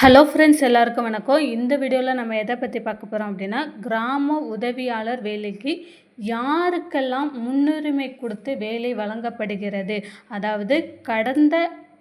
Hello friends எல்லாருக்கும் வணக்கம். இந்த வீடியோவில் நம்ம எதை பற்றி பார்க்க போகிறோம் அப்படின்னா கிராம உதவியாளர் வேலைக்கு யாருக்கெல்லாம் முன்னுரிமை கொடுத்து வேலை வழங்கப்படுகிறது? அதாவது கடந்த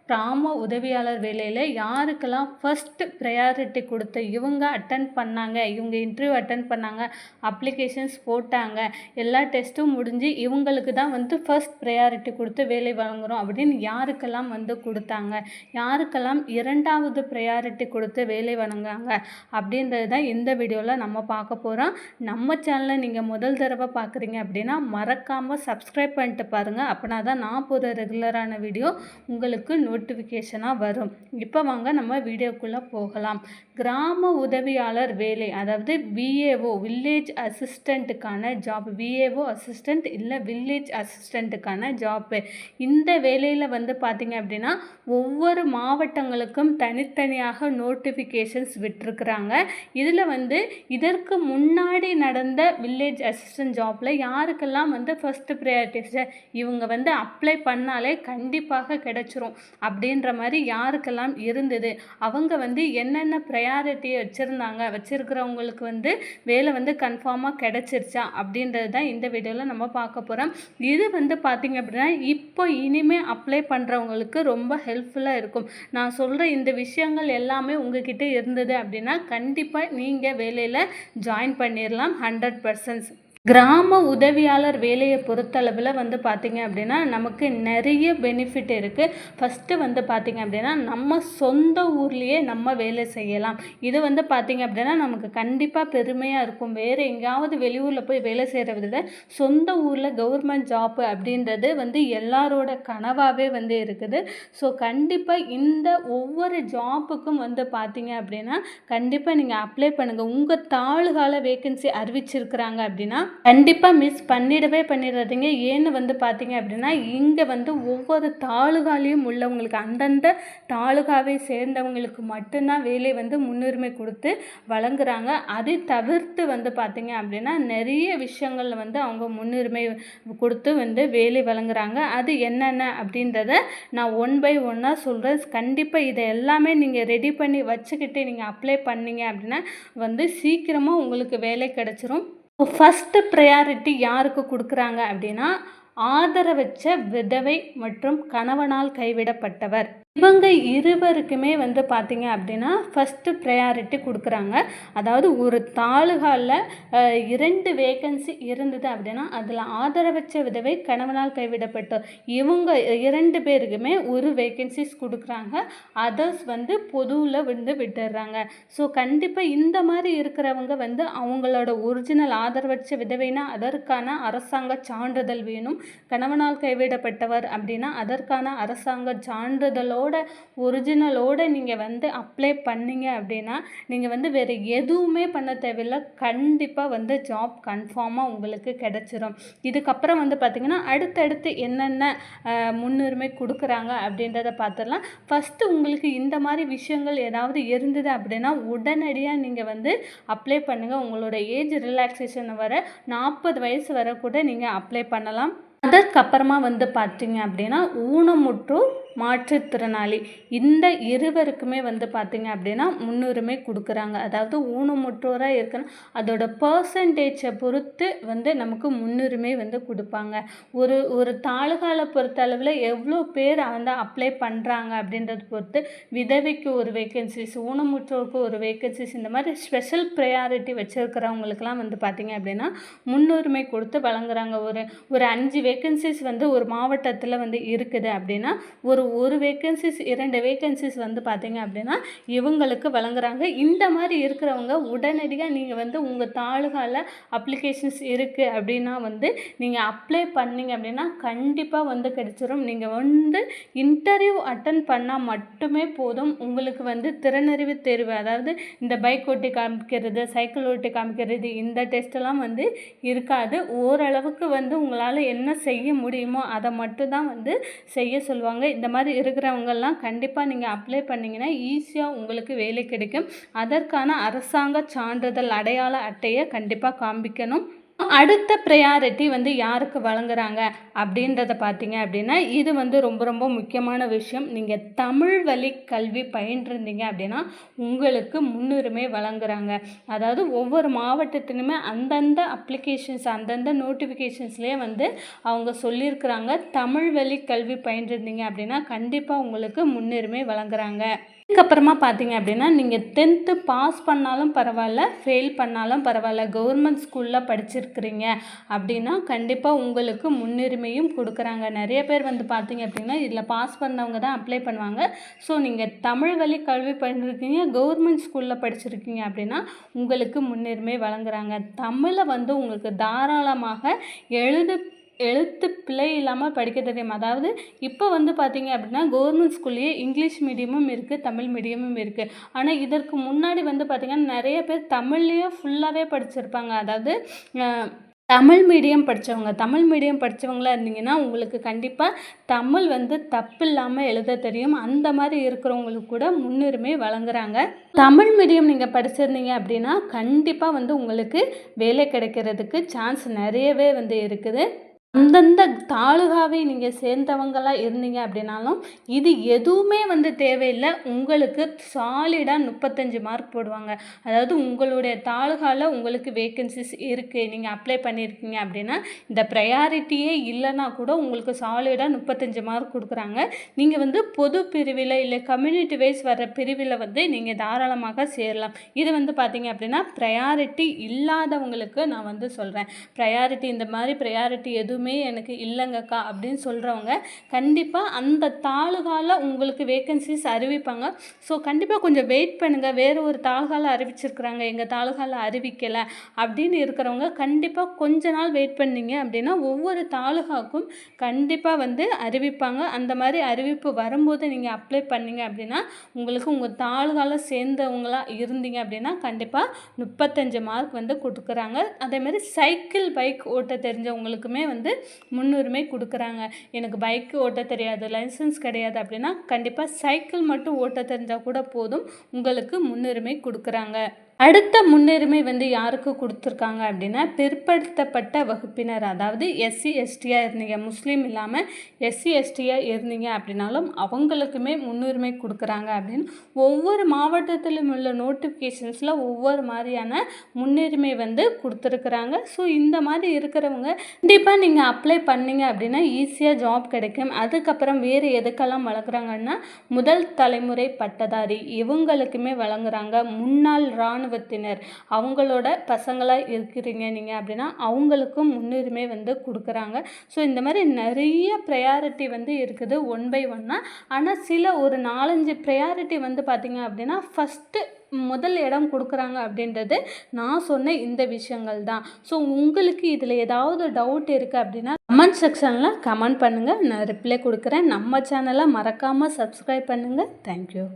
கிராம உதவியாளர் வேலையில் யாருக்கெல்லாம் ஃபஸ்ட்டு ப்ரையாரிட்டி கொடுத்து இவங்க அட்டன் பண்ணாங்க இவங்க இன்டர்வியூ அட்டன் பண்ணாங்க அப்ளிகேஷன்ஸ் போட்டாங்க எல்லா டெஸ்ட்டும் முடிஞ்சு இவங்களுக்கு தான் வந்து ஃபஸ்ட் ப்ரையாரிட்டி கொடுத்து வேலை வழங்குகிறோம் அப்படின்னு யாருக்கெல்லாம் வந்து கொடுத்தாங்க யாருக்கெல்லாம் இரண்டாவது ப்ரையாரிட்டி கொடுத்து வேலை வழங்குறாங்க அப்படின்றது தான் இந்த வீடியோவில் நம்ம பார்க்க போகிறோம் நம்ம சேனலை நீங்கள் முதல் தடவை பார்க்குறீங்க அப்படின்னா மறக்காமல் சப்ஸ்கிரைப் பண்ணிட்டு பாருங்கள் அப்படின்னா தான் நான் போகிற ரெகுலரான வீடியோ உங்களுக்கு நோட்டிஃபிகேஷனாக வரும். இப்போ வாங்க நம்ம வீடியோக்குள்ளே போகலாம். கிராம உதவியாளர் வேலை அதாவது விஏஓ வில்லேஜ் அசிஸ்டண்ட்டுக்கான ஜாப் விஏஓ அசிஸ்டண்ட் இல்லை வில்லேஜ் அசிஸ்டண்ட்டுக்கான ஜாப்பு இந்த வேலையில் வந்து பார்த்திங்க அப்படின்னா ஒவ்வொரு மாவட்டங்களுக்கும் தனித்தனியாக நோட்டிஃபிகேஷன்ஸ் விட்டுருக்குறாங்க. இதில் வந்து இதற்கு முன்னாடி நடந்த வில்லேஜ் அசிஸ்டன்ட் ஜாப்பில் யாருக்கெல்லாம் வந்து ஃபஸ்ட்டு ப்ரையாரிட்டிஸ் இவங்க வந்து அப்ளை பண்ணாலே கண்டிப்பாக கிடச்சிரும். அப்படின்ற மாதிரி யாருக்கெல்லாம் இருந்தது? அவங்க வந்து என்னென்ன ப்ரையாரிட்டி வச்சுருந்தாங்க? வச்சுருக்கிறவங்களுக்கு வந்து வேலை வந்து கன்ஃபார்மாக கிடைச்சிருச்சா? அப்படின்றது தான் இந்த வீடியோவில் நம்ம பார்க்க போகிறோம் இது வந்து பார்த்திங்க அப்படின்னா இப்போ இனிமேல் அப்ளை பண்ணுறவங்களுக்கு ரொம்ப ஹெல்ப்ஃபுல்லாக இருக்கும். நான் சொல்கிற இந்த விஷயங்கள் எல்லாமே உங்ககிட்ட இருந்தது அப்படின்னா கண்டிப்பாக நீங்கள் வேலையில் ஜாயின் பண்ணிடலாம் ஹண்ட்ரட் பர்சன்ட் கிராம உதவியாளர் வேலையை பொறுத்தளவில் வந்து பார்த்திங்க அப்படின்னா நமக்கு நிறைய பெனிஃபிட் இருக்குது ஃபஸ்ட்டு வந்து பார்த்திங்க அப்படின்னா நம்ம சொந்த ஊர்லேயே நம்ம வேலை செய்யலாம். இது வந்து பார்த்திங்க அப்படின்னா நமக்கு கண்டிப்பாக பெருமையாக இருக்கும். வேறு எங்கேயாவது வெளியூரில் போய் வேலை செய்கிறத விட சொந்த ஊரில் கவர்மெண்ட் ஜாப்பு அப்படின்றது வந்து எல்லாரோட கனவாகவே வந்து இருக்குது. ஸோ கண்டிப்பாக இந்த ஒவ்வொரு ஜாப்புக்கும் வந்து பார்த்திங்க அப்படின்னா கண்டிப்பாக நீங்கள் அப்ளை பண்ணுங்கள் உங்கள் தாழ்கால வேக்கன்சி அறிவிச்சிருக்கிறாங்க அப்படின்னா கண்டிப்பாக மிஸ் பண்ணிடவே பண்ணிடாதீங்க. ஏன்னு வந்து பார்த்தீங்க அப்படின்னா இங்கே வந்து ஒவ்வொரு தாலுகாலையும் உள்ளவங்களுக்கு அந்தந்த தாலுகாவை சேர்ந்தவங்களுக்கு மட்டும்தான் வேலை வந்து முன்னுரிமை கொடுத்து வழங்குறாங்க. அதை தவிர்த்து வந்து பார்த்தீங்க அப்படின்னா நிறைய விஷயங்களில் வந்து அவங்க முன்னுரிமை கொடுத்து வந்து வேலை வழங்குறாங்க. அது என்னென்ன அப்படின்றத நான் ஒன் பை ஒன்னாக சொல்கிறேன் கண்டிப்பாக இதை எல்லாமே நீங்கள் ரெடி பண்ணி வச்சுக்கிட்டு நீங்கள் அப்ளை பண்ணீங்க அப்படின்னா வந்து சீக்கிரமாக உங்களுக்கு வேலை கிடச்சிரும். ஃபஸ்ட்டு ப்ரையாரிட்டி யாருக்கு கொடுக்குறாங்க அப்படின்னா ஆதரவற்ற விதவை மற்றும் கணவனால் கைவிடப்பட்டவர். இவங்க இருவருக்குமே வந்து பார்த்திங்க அப்படின்னா ஃபஸ்ட்டு ப்ரையாரிட்டி கொடுக்குறாங்க. அதாவது ஒரு தாலுகாவில் இரண்டு வேகன்சி இருந்தது அப்படின்னா அதில் ஆதரவற்ற விதவை கணவனால் கைவிடப்பட்டோர் இவங்க இரண்டு பேருக்குமே ஒரு வேகன்சிஸ் கொடுக்குறாங்க. அதர்ஸ் வந்து பொதுவில் வந்து விட்டுடுறாங்க ஸோ கண்டிப்பாக இந்த மாதிரி இருக்கிறவங்க வந்து அவங்களோட ஒரிஜினல் ஆதரவற்ற விதவைனா அதற்கான அரசாங்க சான்றிதழ் வேணும். கணவனால் கைவிடப்பட்டவர் அப்படின்னா அதற்கான அரசாங்க சான்றிதழோ ஒரிஜினலோட நீங்கள் வந்து அப்ளை பண்ணீங்க அப்படின்னா நீங்கள் வந்து வேறு எதுவுமே பண்ண தேவையில்லை. கண்டிப்பாக வந்து ஜாப் கன்ஃபார்மாக உங்களுக்கு கிடச்சிரும். இதுக்கப்புறம் வந்து பார்த்திங்கன்னா அடுத்தடுத்து என்னென்ன முன்னுரிமை கொடுக்குறாங்க அப்படின்றத பார்த்துடலாம் ஃபஸ்ட்டு உங்களுக்கு இந்த மாதிரி விஷயங்கள் ஏதாவது இருந்தது அப்படின்னா உடனடியாக நீங்கள் வந்து அப்ளை பண்ணுங்கள் உங்களோட ஏஜ் ரிலாக்ஸேஷன் வர நாற்பது வயசு வரை கூட நீங்கள் அப்ளை பண்ணலாம். அதற்கப்புறமா வந்து பார்த்தீங்க அப்படின்னா ஊனமுற்றும் மாற்றுத்திறனாளி. இந்த இருவருக்குமே வந்து பார்த்திங்க அப்படின்னா முன்னுரிமை கொடுக்குறாங்க. அதாவது ஊனமுற்றோராக இருக்கணும். அதோட பர்சன்டேஜை பொறுத்து வந்து நமக்கு முன்னுரிமை வந்து கொடுப்பாங்க. ஒரு ஒரு தாலுகால பொறுத்த அளவில் எவ்வளோ பேர் வந்து அப்ளை பண்ணுறாங்க அப்படின்றத பொறுத்து விதவைக்கு ஒரு வேக்கன்சிஸ் ஊனமுற்றோருக்கு ஒரு வேக்கன்சிஸ் இந்த மாதிரி ஸ்பெஷல் ப்ரையாரிட்டி வச்சுருக்கிறவங்களுக்குலாம் வந்து பார்த்திங்க அப்படின்னா முன்னுரிமை கொடுத்து வழங்குறாங்க. ஒரு ஒரு அஞ்சு வேக்கன்சிஸ் வந்து ஒரு மாவட்டத்தில் வந்து இருக்குது அப்படின்னா ஒரு ஒரு வேக்கன்சிஸ் இரண்டு வேக்கன்சிஸ் வந்து பார்த்தீங்க அப்படின்னா இவங்களுக்கு வழங்குறாங்க. இந்த மாதிரி இருக்கிறவங்க உடனடியாக நீங்கள் வந்து உங்கள் தாலுகாவில் அப்ளிகேஷன்ஸ் இருக்குது அப்படின்னா வந்து நீங்கள் அப்ளை பண்ணீங்க அப்படின்னா கண்டிப்பாக வந்து கிடச்சிரும். நீங்கள் வந்து இன்டர்வியூ அட்டன் பண்ணால் மட்டுமே போதும். உங்களுக்கு வந்து திறனறிவு தேர்வு அதாவது இந்த பைக் ஓட்டி காமிக்கிறது சைக்கிள் ஓட்டி காமிக்கிறது இந்த டெஸ்ட்டெல்லாம் வந்து இருக்காது. ஓரளவுக்கு வந்து உங்களால் என்ன செய்ய முடியுமோ அதை மட்டும்தான் வந்து செய்ய சொல்லுவாங்க. இந்த மாதிரி இருக்கிறவங்கெல்லாம் கண்டிப்பாக நீங்கள் அப்ளை பண்ணிங்கன்னா ஈஸியாக உங்களுக்கு வேலை கிடைக்கும். அதற்கான அரசாங்க சான்றிதழ் அடையாள அட்டையை கண்டிப்பாக காண்பிக்கணும். அடுத்த ப்ரையாரிட்டி வந்து யாருக்கு வழங்குறாங்க அப்படின்றத பார்த்தீங்க அப்படின்னா இது வந்து ரொம்ப ரொம்ப முக்கியமான விஷயம். நீங்கள் தமிழ் வழி கல்வி பயின்றிருந்தீங்க அப்படின்னா உங்களுக்கு முன்னுரிமை வழங்குறாங்க. அதாவது ஒவ்வொரு மாவட்டத்திலுமே அந்தந்த அப்ளிகேஷன்ஸ் அந்தந்த நோட்டிஃபிகேஷன்ஸ்லேயே வந்து அவங்க சொல்லியிருக்கிறாங்க தமிழ் வழி கல்வி பயின்றிருந்தீங்க அப்படின்னா கண்டிப்பாக உங்களுக்கு முன்னுரிமை வழங்குறாங்க. இதுக்கப்புறமா பார்த்தீங்க அப்படின்னா நீங்கள் டென்த்து பாஸ் பண்ணாலும் பரவாயில்ல ஃபெயில் பண்ணாலும் பரவாயில்ல கவர்மெண்ட் ஸ்கூலில் படிச்சிருக்கிறீங்க அப்படின்னா கண்டிப்பாக உங்களுக்கு முன்னுரிமையும் கொடுக்குறாங்க. நிறைய பேர் வந்து பார்த்தீங்க அப்படின்னா இதில் பாஸ் பண்ணவங்க தான் அப்ளை பண்ணுவாங்க. ஸோ நீங்கள் தமிழ் வழி கல்வி பண்ணிருக்கீங்க கவர்மெண்ட் ஸ்கூலில் படிச்சிருக்கீங்க அப்படின்னா உங்களுக்கு முன்னுரிமை வழங்குறாங்க. தமிழை வந்து உங்களுக்கு தாராளமாக எழுத எழுத்து பிழை இல்லாமல் படிக்க தெரியும்? அதாவது இப்போ வந்து பார்த்தீங்க அப்படின்னா கவர்மெண்ட் ஸ்கூல்லேயே இங்கிலீஷ் மீடியமும் இருக்குது தமிழ் மீடியமும் இருக்குது ஆனால் இதற்கு முன்னாடி வந்து பார்த்திங்கன்னா நிறைய பேர் தமிழ்லேயே ஃபுல்லாகவே படிச்சிருப்பாங்க. அதாவது தமிழ் மீடியம் படித்தவங்க தமிழ் மீடியம் படித்தவங்களாக இருந்தீங்கன்னா உங்களுக்கு கண்டிப்பாக தமிழ் வந்து தப்பு இல்லாமல் எழுத தெரியும். அந்த மாதிரி இருக்கிறவங்களுக்கு கூட முன்னுரிமை வழங்குறாங்க. தமிழ் மீடியம் நீங்கள் படிச்சிருந்தீங்க அப்படின்னா கண்டிப்பாக வந்து உங்களுக்கு வேலை கிடைக்கிறதுக்கு சான்ஸ் நிறையவே வந்து இருக்குது. அந்தந்த தாலுகாவை நீங்கள் சேர்ந்தவங்களாக இருந்தீங்க அப்படின்னாலும் இது எதுவுமே வந்து தேவையில்லை. உங்களுக்கு சாலிடாக முப்பத்தஞ்சு மார்க் போடுவாங்க. அதாவது உங்களுடைய தாலுகாவில் உங்களுக்கு வேக்கன்சிஸ் இருக்குது நீங்கள் அப்ளை பண்ணியிருக்கீங்க அப்படின்னா இந்த ப்ரையாரிட்டியே இல்லைன்னா கூட உங்களுக்கு சாலிடாக முப்பத்தஞ்சு மார்க் கொடுக்குறாங்க. நீங்கள் வந்து பொது பிரிவில் இல்லை கம்யூனிட்டி வைஸ் வர பிரிவில் வந்து நீங்கள் தாராளமாக சேரலாம். இது வந்து பார்த்தீங்க அப்படின்னா ப்ரையாரிட்டி இல்லாதவங்களுக்கு நான் வந்து சொல்கிறேன் ப்ரையாரிட்டி இந்த மாதிரி ப்ரையாரிட்டி எதுவும் எனக்கு இல்லைங்கக்கா அப்படின்னு சொல்கிறவங்க கண்டிப்பாக அந்த தாலுகாவில் உங்களுக்கு வேக்கன்சிஸ் அறிவிப்பாங்க. ஸோ கண்டிப்பாக கொஞ்சம் வெயிட் பண்ணுங்கள் வேறு ஒரு தாலுகால அறிவிச்சிருக்கிறாங்க. எங்கள் தாலுகால அறிவிக்கலை அப்படின்னு இருக்கிறவங்க கண்டிப்பாக கொஞ்ச நாள் வெயிட் பண்ணிங்க அப்படின்னா ஒவ்வொரு தாலுகாவுக்கும் கண்டிப்பாக வந்து அறிவிப்பாங்க. அந்த மாதிரி அறிவிப்பு வரும்போது நீங்கள் அப்ளை பண்ணீங்க அப்படின்னா உங்களுக்கு உங்கள் தாலுகாவில் சேர்ந்தவங்களாக இருந்தீங்க அப்படின்னா கண்டிப்பாக முப்பத்தஞ்சு மார்க் வந்து கொடுக்குறாங்க. அதேமாதிரி சைக்கிள் பைக் ஓட்ட தெரிஞ்சவங்களுக்குமே வந்து முன்னுரிமை கொடுக்குறாங்க. எனக்கு பைக்கு ஓட்ட தெரியாது லைசன்ஸ் கிடையாது அப்படின்னா கண்டிப்பாக சைக்கிள் மட்டும் ஓட்ட தெரிஞ்சால் கூட போதும். உங்களுக்கு முன்னுரிமை கொடுக்குறாங்க. அடுத்த முன்னுரிமை வந்து யாருக்கு கொடுத்துருக்காங்க அப்படின்னா பிற்படுத்தப்பட்ட வகுப்பினர் அதாவது எஸ்சி எஸ்டியாக இருந்தீங்க. முஸ்லீம் இல்லாமல் எஸ்சி எஸ்டியாக இருந்தீங்க அப்படின்னாலும் அவங்களுக்குமே முன்னுரிமை கொடுக்குறாங்க அப்படின்னு ஒவ்வொரு மாவட்டத்திலும் உள்ள நோட்டிஃபிகேஷன்ஸில் ஒவ்வொரு மாதிரியான முன்னுரிமை வந்து கொடுத்துருக்குறாங்க. ஸோ இந்த மாதிரி இருக்கிறவங்க கண்டிப்பாக நீங்கள் அப்ளை பண்ணீங்க அப்படின்னா ஈஸியாக ஜாப் கிடைக்கும். அதுக்கப்புறம் வேறு எதுக்கெல்லாம் வளர்க்குறாங்கன்னா முதல் தலைமுறை பட்டதாரி இவங்களுக்குமே வழங்குறாங்க. முன்னாள் இராணுவத்தினர் அவங்களோட பசங்களாக இருக்கிறீங்க நீங்கள் அப்படின்னா அவங்களுக்கும் முன்னுரிமை வந்து கொடுக்குறாங்க. ஸோ இந்த மாதிரி நிறைய ப்ரையாரிட்டி வந்து இருக்குது ஒன் பை ஒன்னாக ஆனால் சில ஒரு நாலஞ்சு ப்ரையாரிட்டி வந்து பார்த்திங்க அப்படின்னா ஃபஸ்ட்டு முதல் இடம் கொடுக்குறாங்க அப்படின்றது நான் சொன்ன இந்த விஷயங்கள் தான். ஸோ உங்களுக்கு இதில் ஏதாவது டவுட் இருக்குது அப்படின்னா கமெண்ட் செக்ஷனில் கமெண்ட் பண்ணுங்கள் நான் ரிப்ளை கொடுக்குறேன். நம்ம சேனலை மறக்காமல் சப்ஸ்கிரைப் பண்ணுங்கள் தேங்க்யூ